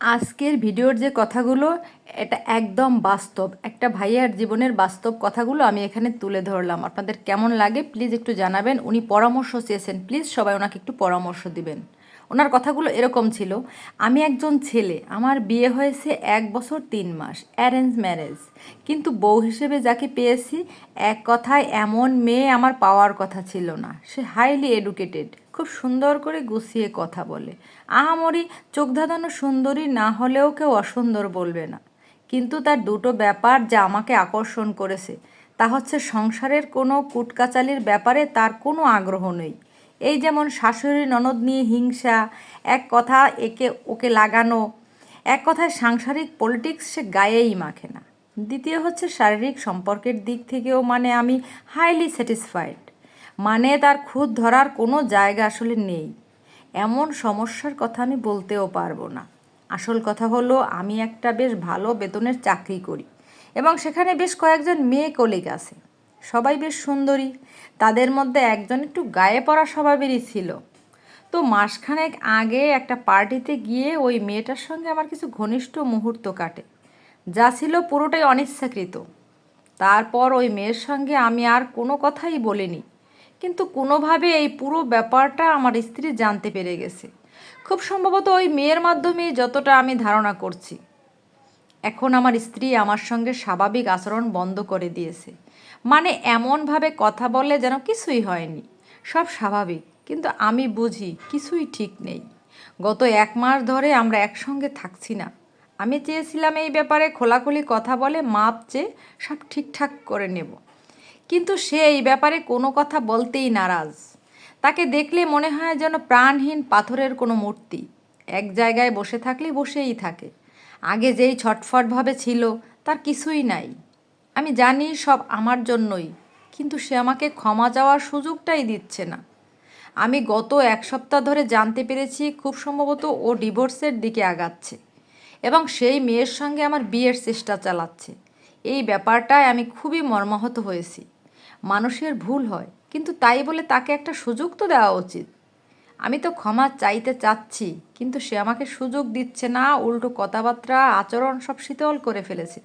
আজকের ভিডিওর যে কথাগুলো, এটা একদম বাস্তব। একটা ভাইয়ার জীবনের বাস্তব কথাগুলো আমি এখানে তুলে ধরলাম। আপনাদের কেমন লাগে, প্লিজ একটু জানাবেন। উনি পরামর্শ চেয়েছেন। প্লিজ সবাই ওনাকে একটু পরামর্শ দিবেন। ওনার কথাগুলো এরকম ছিল, আমি একজন ছেলে, আমার বিয়ে হয়েছে এক বছর তিন মাস অ্যারেঞ্জ ম্যারেজ কিন্তু বউ হিসেবে যাকে পেয়েছি, এক কথায় এমন মেয়ে আমার পাওয়ার কথা ছিল না। সে হাইলি এডুকেটেড খুব সুন্দর করে গুছিয়ে কথা বলে। আহামরি চোখ ধাঁধানো সুন্দরী না হলেও কেউ অসুন্দর বলবে না। কিন্তু তার দুটো ব্যাপার যা আমাকে আকর্ষণ করেছে, তা হচ্ছে সংসারের কোনো কুটকাচালির ব্যাপারে তার কোনো আগ্রহ নেই। এই যেমন শাশুড়ি ননদ নিয়ে হিংসা, এক কথা একে, ওকে লাগানো, এক কথায় সাংসারিক পলিটিক্স সে গায়েই মাখে না। দ্বিতীয় হচ্ছে শারীরিক সম্পর্কের দিক থেকেও মানে আমি হাইলি স্যাটিসফাইড মানে তার খুদ ধরার কোনো জায়গা আসলে নেই। এমন সমস্যার কথা আমি বলতেও পারব না। আসল কথা হলো আমি একটা বেশ ভালো বেতনের চাকরি করি এবং সেখানে বেশ কয়েকজন মেয়ে কলিগ আছে। সবাই বেশ সুন্দরী। তাদের মধ্যে একজন একটু গায়ে পড়া স্বভাবেরই ছিল। তো মাসখানেক আগে একটা পার্টিতে গিয়ে ওই মেয়েটার সঙ্গে আমার কিছু ঘনিষ্ঠ মুহূর্ত কাটে, যা ছিল পুরোটাই অনিচ্ছাকৃত। তারপর ওই মেয়ের সঙ্গে আমি আর কোনো কথাই বলিনি, কিন্তু কোনোভাবে এই পুরো ব্যাপারটা আমার স্ত্রী জানতে পেরে গেছে। খুব সম্ভবত ওই মেয়ের মাধ্যমেই যতটা আমি ধারণা করছি। এখন আমার স্ত্রী আমার সঙ্গে স্বাভাবিক আচরণ বন্ধ করে দিয়েছে। মানে এমনভাবে কথা বলে যেন কিছুই হয়নি। সব স্বাভাবিক, কিন্তু আমি বুঝি কিছুই ঠিক নেই। গত এক মাস ধরে আমরা একসঙ্গে থাকছি না। আমি চেয়েছিলাম এই ব্যাপারে খোলাখুলি কথা বলে মাপ চেয়ে সব ঠিকঠাক করে নেব। কিন্তু সে এই ব্যাপারে কোনো কথা বলতেই নারাজ। তাকে দেখলে মনে হয় যেন প্রাণহীন পাথরের কোনো মূর্তি। এক জায়গায় বসে থাকলে বসেই থাকে। আগে যেই ছটফটভাবে ছিল, তার কিছুই নাই। আমি জানি সব আমার জন্যই, কিন্তু সে আমাকে ক্ষমা চাওয়ার সুযোগটাই দিচ্ছে না। আমি গত এক সপ্তাহ ধরে জানতে পেরেছি, খুব সম্ভবত ও ডিভোর্সের দিকে আগাচ্ছে এবং সেই মেয়ের সঙ্গে আমার বিয়ের চেষ্টা চালাচ্ছে। এই ব্যাপারটায় আমি খুবই মর্মাহত হয়েছি। মানুষের ভুল হয়, কিন্তু তাই বলে তাকে একটা সুযোগ তো দেওয়া উচিত। আমি তো ক্ষমা চাইতে চাচ্ছি, কিন্তু সে আমাকে সুযোগ দিচ্ছে না, উল্টো কথাবার্তা, আচরণ সব শীতল করে ফেলেছে।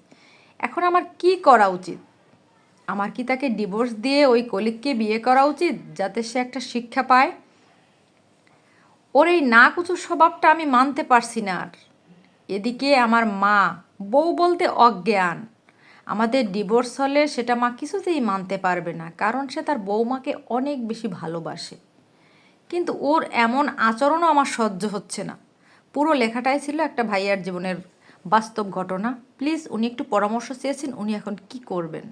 এখন আমার কি করা উচিত? আমার কি তাকে ডিভোর্স দিয়ে ওই কলিগকে বিয়ে করা উচিত, যাতে সে একটা শিক্ষা পায়? ওর এই না কুচুর স্বভাবটা আমি মানতে পারছি না আর। এদিকে আমার মা, বউ বলতে অজ্ঞান। আমাদের ডিভোর্স হলে সেটা মা কিছুতেই মানতে পারবে না, কারণ সে তার বৌমাকে অনেক বেশি ভালোবাসে। কিন্তু ওর এমন আচরণও আমার সহ্য হচ্ছে না। পুরো লেখাটাই ছিল একটা ভাইয়ার জীবনের বাস্তব ঘটনা। প্লিজ উনি একটু পরামর্শ চেয়েছেন, উনি এখন কি করবেন?